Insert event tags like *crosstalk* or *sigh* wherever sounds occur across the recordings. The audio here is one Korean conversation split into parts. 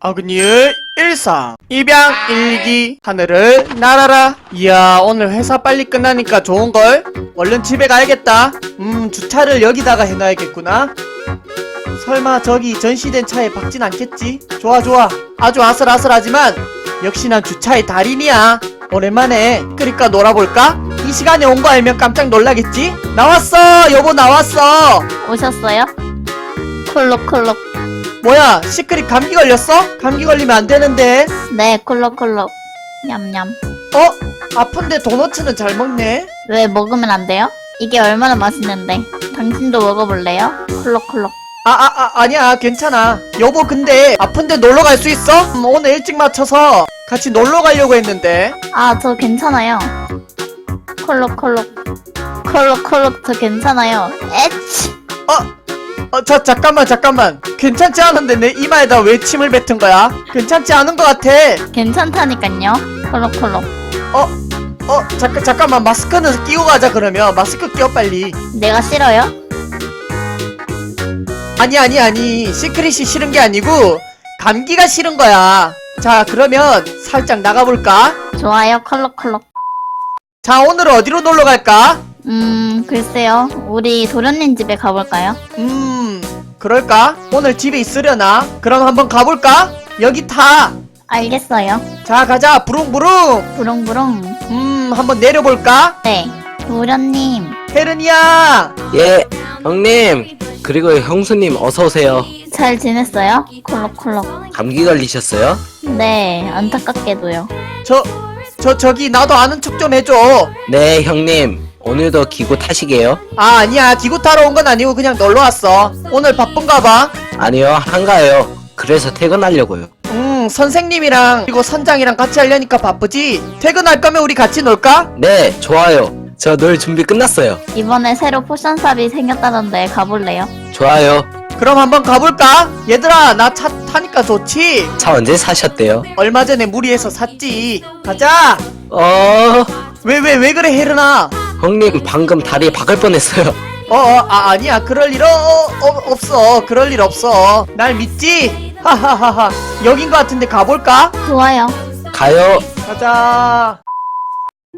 어그니의 일상. 입양 일기 하늘을 날아라. 이야 오늘 회사 빨리 끝나니까 좋은걸. 얼른 집에 가야겠다. 음 주차를 여기다가 해놔야겠구나. 설마 저기 전시된 차에 박진 않겠지? 좋아 좋아. 아주 아슬아슬하지만 역시 난 주차의 달인이야. 오랜만에 그러니까 놀아볼까? 이 시간에 온 거 알면 깜짝 놀라겠지? 나왔어! 여보 나왔어! 오셨어요? 콜록콜록 뭐야 시크릿 감기 걸렸어? 감기 걸리면 안 되는데 네 콜록콜록 냠냠 어? 아픈데 도너츠는 잘 먹네? 왜 먹으면 안 돼요? 이게 얼마나 맛있는데 당신도 먹어볼래요? 콜록콜록 아, 아, 아, 아니야, 괜찮아. 여보, 근데 아픈데 놀러 갈 수 있어? 음, 오늘 일찍 맞춰서 같이 놀러 가려고 했는데. 아 저 괜찮아요 콜록콜록 콜록콜록 저 괜찮아요 에치 어, 어, 자, 잠깐만, 잠깐만. 괜찮지 않은데 내 이마에다 왜 침을 뱉은 거야? 괜찮지 않은 것 같아. 괜찮다니깐요 콜록콜록 어, 잠깐, 잠깐만. 마스크는 끼고 가자, 그러면. 마스크 끼워, 빨리. 내가 싫어요? 아니, 아니, 아니. 시크릿이 싫은 게 아니고, 감기가 싫은 거야. 자, 그러면 살짝 나가볼까? 좋아요 콜록콜록 자, 오늘 어디로 놀러 갈까? 음 글쎄요 우리 도련님 집에 가볼까요? 음, 그럴까? 오늘 집에 있으려나? 그럼 한번 가볼까? 여기 타! 알겠어요 자, 가자! 부릉부릉! 부릉부릉 음, 한번 내려볼까? 네 도련님 혜른이야! 예, 형님. 그리고 형수님 어서 오세요. 잘 지냈어요? 콜록콜록 감기 걸리셨어요? 네 안타깝게도요 저, 저, 저기, 나도 아는 척 좀 해줘! 네, 형님. 오늘도 기구 타시게요? 아, 아니야. 기구 타러 온 건 아니고 그냥 놀러 왔어. 오늘 바쁜가 봐. 아니요, 한가해요. 그래서 퇴근하려고요. 음, 선생님이랑 그리고 선장이랑 같이 하려니까 바쁘지? 퇴근할 거면 우리 같이 놀까? 네, 좋아요. 저 놀 준비 끝났어요. 이번에 새로 포션샵이 생겼다던데 가볼래요? 좋아요. 그럼 한번 가볼까? 얘들아, 나 차 타니까 좋지? 차 언제 사셨대요? 얼마 전에 무리해서 샀지. 가자! 어, 왜, 왜, 왜 그래, 혜른아? 형님 방금 다리 박을 뻔했어요. 어, 어, 아, 아니야. 그럴 일, 어, 어, 어, 없어. 그럴 일 없어. 날 믿지? 하하하하. 여긴 것 같은데 가볼까? 좋아요 가요. 가자.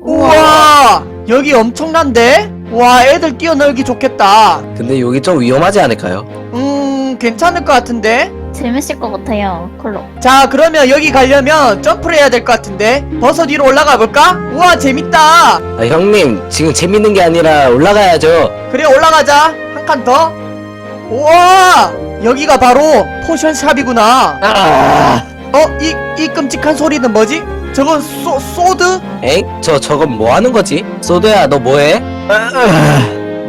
우와! 여기 엄청난데? 와, 애들 뛰어놀기 좋겠다. 근데 여기 좀 위험하지 않을까요? 음, 괜찮을 것 같은데? 재밌을 것 같아요 콜록 자, 그러면 여기 가려면 점프를 해야 될 것 같은데? 버섯 위로 올라가 볼까? 우와, 재밌다! 아, 형님, 지금 재밌는 게 아니라 올라가야죠. 그래, 올라가자. 한 칸 더. 우와! 여기가 바로 포션샵이구나. 아, 어, 이, 이 끔찍한 소리는 뭐지? 저건 소, 소드? 엥? 저 저건 뭐 하는 거지? 소드야, 너 뭐해?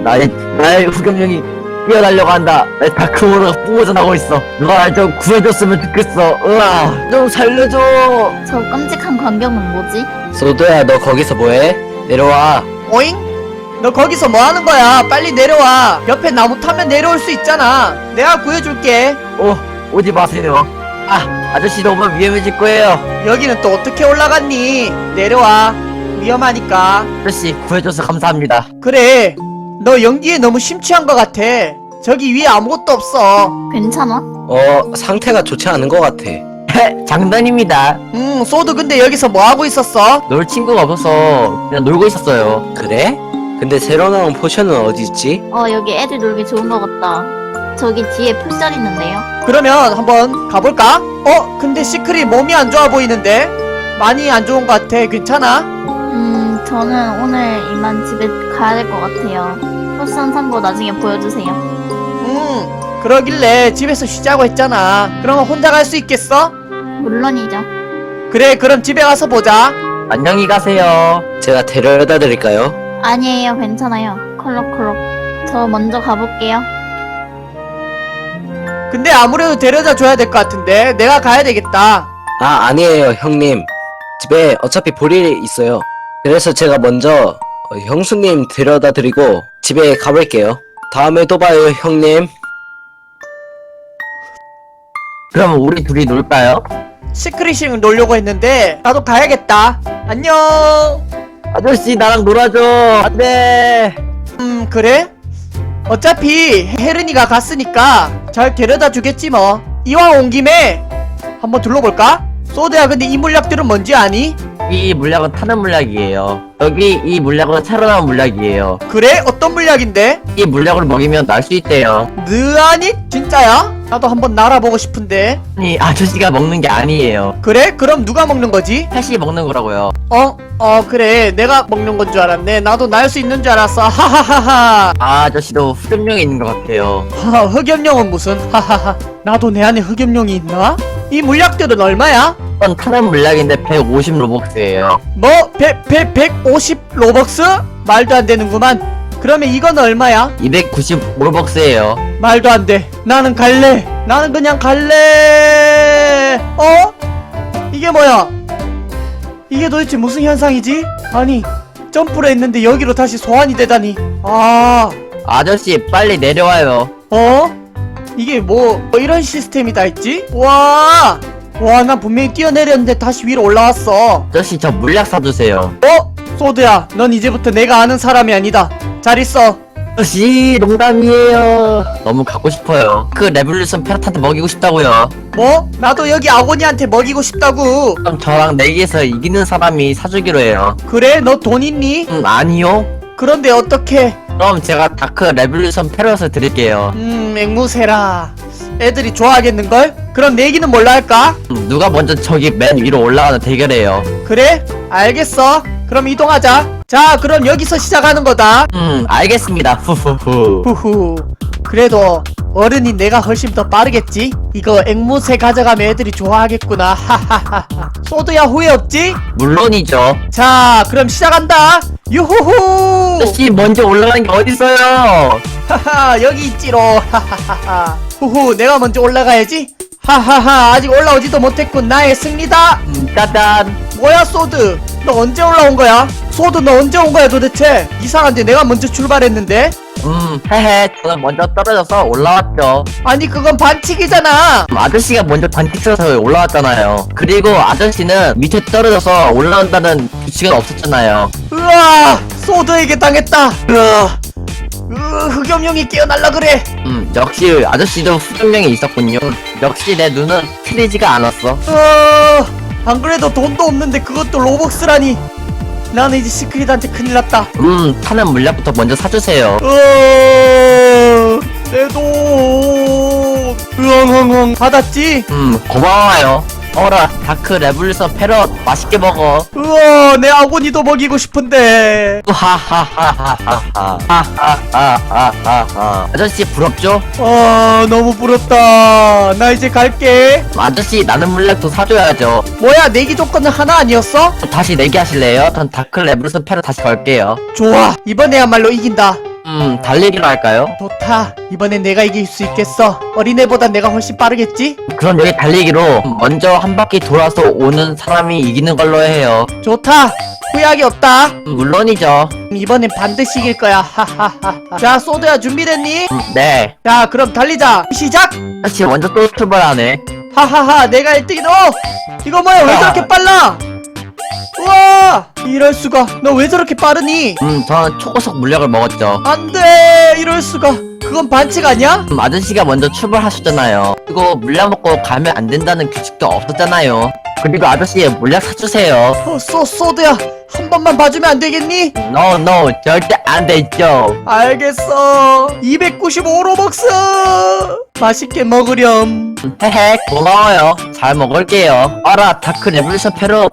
나의 나의 후겸령이 뛰어달려고 한다. 내 다크호르가 뿜어져나고 있어. 누가 날 좀 구해줬으면 좋겠어. 으아, 좀 살려줘. 저 끔찍한 광경은 뭐지? 소드야, 너 거기서 뭐해? 내려와. 오잉? 너 거기서 뭐 하는 거야? 빨리 내려와. 옆에 나무 타면 내려올 수 있잖아. 내가 구해줄게. 오, 오지 마세요. 아, 아저씨 너무 위험해질 거예요. 여기는 또 어떻게 올라갔니? 내려와. 위험하니까. 아저씨 구해줘서 감사합니다. 그래. 너 연기에 너무 심취한 것 같아. 저기 위에 아무것도 없어. 괜찮아? 어, 상태가 좋지 않은 것 같아. 헤, 장난입니다. 음, 소드 근데 여기서 뭐 하고 있었어? 놀 친구가 없어서 그냥 놀고 있었어요. 그래? 근데 새로 나온 포션은 어디 있지? 어 여기 애들 놀기 좋은 것 같다 저기 뒤에 포션 있는데요 그러면 한번 가볼까? 어? 근데 시크릿 몸이 안 좋아 보이는데? 많이 안 좋은 것 같아. 괜찮아? 음 저는 오늘 이만 집에 가야 될 것 같아요 포션 산거 나중에 보여주세요 음, 그러길래 집에서 쉬자고 했잖아. 그러면 혼자 갈 수 있겠어? 물론이죠 그래, 그럼 집에 가서 보자. 안녕히 가세요. 제가 데려다 드릴까요? 아니에요 괜찮아요 콜록콜록 저 먼저 가볼게요 근데 아무래도 데려다 줘야 될 것 같은데 내가 가야 되겠다. 아, 아니에요, 형님. 집에 어차피 볼 일이 있어요. 그래서 제가 먼저 어, 형수님 데려다 드리고 집에 가볼게요. 다음에 또 봐요, 형님. 그럼 우리 둘이 놀까요? 시크릿을 놀려고 했는데 나도 가야겠다. 안녕. 아저씨 나랑 놀아줘. 안돼. 음, 그래? 어차피 혜른이가 갔으니까 잘 데려다 주겠지 뭐. 이왕 온 김에 한번 둘러볼까? 소드야 근데 이 물약들은 뭔지 아니? 이 물약은 타는 물약이에요. 여기 이 물약은 새로 나온 물약이에요. 그래? 어떤 물약인데? 이 물약을 먹이면 날 수 있대요. 느아니? 진짜야? 나도 한번 날아보고 싶은데 아니 아저씨가 먹는 게 아니에요. 그래? 그럼 누가 먹는 거지? 햇이 먹는 거라고요. 어? 어 그래 내가 먹는 건 줄 알았네 나도 날 수 있는 줄 알았어 하하하하 아, 아저씨도 흡연령이 있는 것 같아요. 하, 흑염룡은 무슨 하하하 나도 내 안에 흑염룡이 있나? 이 물약들은 얼마야? 이건 타는 물약인데 150 로벅스예요. 뭐? 100, 100, 150 로벅스? 말도 안 되는구만 그러면 이건 얼마야? 290 로벅스예요. 말도 안 돼. 나는 갈래. 나는 그냥 갈래. 어? 이게 뭐야? 이게 도대체 무슨 현상이지? 아니, 점프를 했는데 여기로 다시 소환이 되다니. 아, 아저씨 빨리 내려와요. 어? 이게 뭐, 뭐 이런 시스템이 다 있지? 와! 와, 나 분명히 뛰어내렸는데 다시 위로 올라왔어. 아저씨 저 물약 사주세요. 어? 소드야, 넌 이제부터 내가 아는 사람이 아니다. 잘 있어. 아저씨 농담이에요. 너무 갖고 싶어요. 그 레볼루션 페라탄테 먹이고 싶다고요. 뭐? 나도 여기 아고니한테 먹이고 싶다고. 그럼 저랑 내기에서 이기는 사람이 사주기로 해요. 그래? 너 돈 있니? 음 아니요. 그런데 어떻게? 그럼 제가 다크 레볼루션 페럿을 드릴게요. 음, 앵무새라. 애들이 좋아하겠는걸? 그럼 내기는 뭘로 할까? 음, 누가 먼저 저기 맨 위로 올라가는 대결이에요. 그래? 알겠어. 그럼 이동하자. 자, 그럼 여기서 시작하는 거다. 음 알겠습니다. 후후후. 후후. 그래도 어른이 내가 훨씬 더 빠르겠지? 이거 앵무새 가져가면 애들이 좋아하겠구나. 하하하하. 소드야 후회 없지? 물론이죠. 자, 그럼 시작한다. 유후후. 아저씨 먼저 올라가는 게 어딨어요? 하하 여기 있지로. 하하하하. 후후 내가 먼저 올라가야지? 하하하 아직 올라오지도 못했군. 나의 승리다! 음, 짜잔. 뭐야 소드? 너 언제 올라온 거야? 소드 너 언제 온 거야 도대체? 이상한데 내가 먼저 출발했는데 음 헤헤 저는 먼저 떨어져서 올라왔죠. 아니 그건 반칙이잖아 음, 아저씨가 먼저 단틱 써서 올라왔잖아요. 그리고 아저씨는 밑에 떨어져서 올라온다는 규칙은 없었잖아요. 으아 소드에게 당했다 으아 으 흑염룡이 깨어날라 그래 음 역시 아저씨도 수정령이 있었군요. 역시 내 눈은 틀리지가 않았어. 어, 안 그래도 돈도 없는데 그것도 로벅스라니 나는 이제 시크릿한테 큰일 났다 음 타는 물약부터 먼저 사주세요. 어, 내 돈. 으엉엉엉 받았지? 음 고마워요. 어라 다크 레볼루션 패럿 맛있게 먹어. 우와, 내 아고니도 먹이고 싶은데. 하하하하하하 하하하하하 아저씨 부럽죠? 아, 너무 부럽다. 나 이제 갈게. 아저씨 나는 물약도 사줘야죠. 뭐야, 내기 조건은 하나 아니었어? 다시 내기 하실래요? 전 다크 레볼루션 패럿 다시 걸게요. 좋아, 이번에야말로 이긴다. 음 달리기로 할까요? 좋다. 이번엔 내가 이길 수 있겠어. 어린애보다 내가 훨씬 빠르겠지? 그럼 여기 달리기로 먼저 한 바퀴 돌아서 오는 사람이 이기는 걸로 해요. 좋다. 후회하기 없다. 음, 물론이죠. 이번엔 반드시 이길 거야. 하하하하. 자, 소드야 준비됐니? 음, 네. 자, 그럼 달리자. 시작! 아저씨 먼저 또 출발하네. 하하하 내가 1등이다 어! 이거 뭐야 왜 저렇게 빨라 우와 이럴 수가 너 왜 저렇게 빠르니 음 저는 초고속 물약을 먹었죠. 안 돼 이럴 수가 그건 반칙 아니야 음, 아저씨가 먼저 출발하셨잖아요. 그리고 물약 먹고 가면 안 된다는 규칙도 없었잖아요. 그리고 아저씨 물약 사주세요. 어, 소 소드야 한 번만 봐주면 안 되겠니 No no 절대 안 되죠. 알겠어 295 로벅스 맛있게 먹으렴 음, 헤헤 고마워요. 잘 먹을게요. 알아 다크 레볼루션 패로.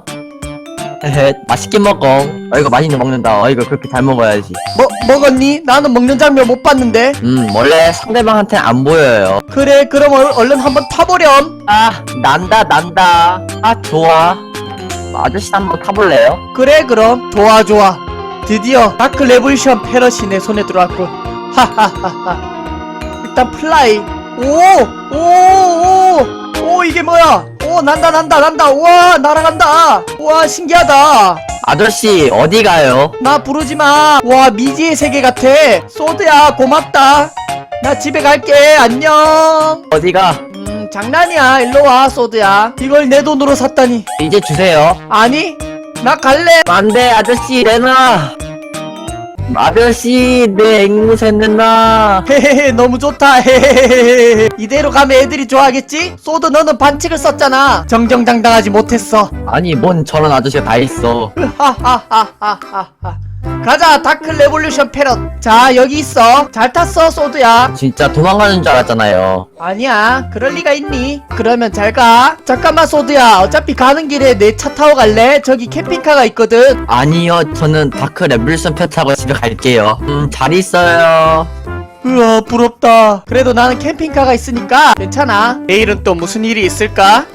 헤헤 맛있게 먹어. 어이구 많이 먹는다. 어이구 그렇게 잘 먹어야지. 뭐 먹었니 나는 먹는 장면 못 봤는데 음 원래 상대방한테 안 보여요. 그래 그럼 얼, 얼른 한번 타보렴 아 난다 난다. 아 좋아. 아저씨 한번 타볼래요? 그래 그럼 좋아 좋아 드디어 다크 레볼루션 패러시 내 손에 들어왔군 하하하하 일단 플라이 오오오 오 이게 뭐야? 오 난다 난다 난다. 우와 날아간다. 우와 신기하다. 아저씨 어디 가요? 나 부르지마. 와 미지의 세계 같아. 소드야 고맙다. 나 집에 갈게. 안녕. 어디가? 음 장난이야. 일로와 소드야. 이걸 내 돈으로 샀다니. 이제 주세요. 아니 나 갈래. 안돼 아저씨 내놔. 아저씨 내 앵무새는 나 헤헤헤 너무 좋다. 헤헤헤헤 이대로 가면 애들이 좋아하겠지? 소드 너는 반칙을 썼잖아. 정정당당하지 못했어. 아니 뭔 저런 아저씨가 다 있어. *laughs* 하하하하하하 가자 다크 레볼루션 패럿. 자 여기 있어. 잘 탔어 소드야. 진짜 도망가는 줄 알았잖아요. 아니야 그럴 리가 있니? 그러면 잘가. 잠깐만 소드야. 어차피 가는 길에 내 차 타고 갈래? 저기 캠핑카가 있거든. 아니요 저는 다크 레볼루션 표 타고 집에 갈게요. 음 잘 있어요. 우와 부럽다. 그래도 나는 캠핑카가 있으니까 괜찮아. 내일은 또 무슨 일이 있을까?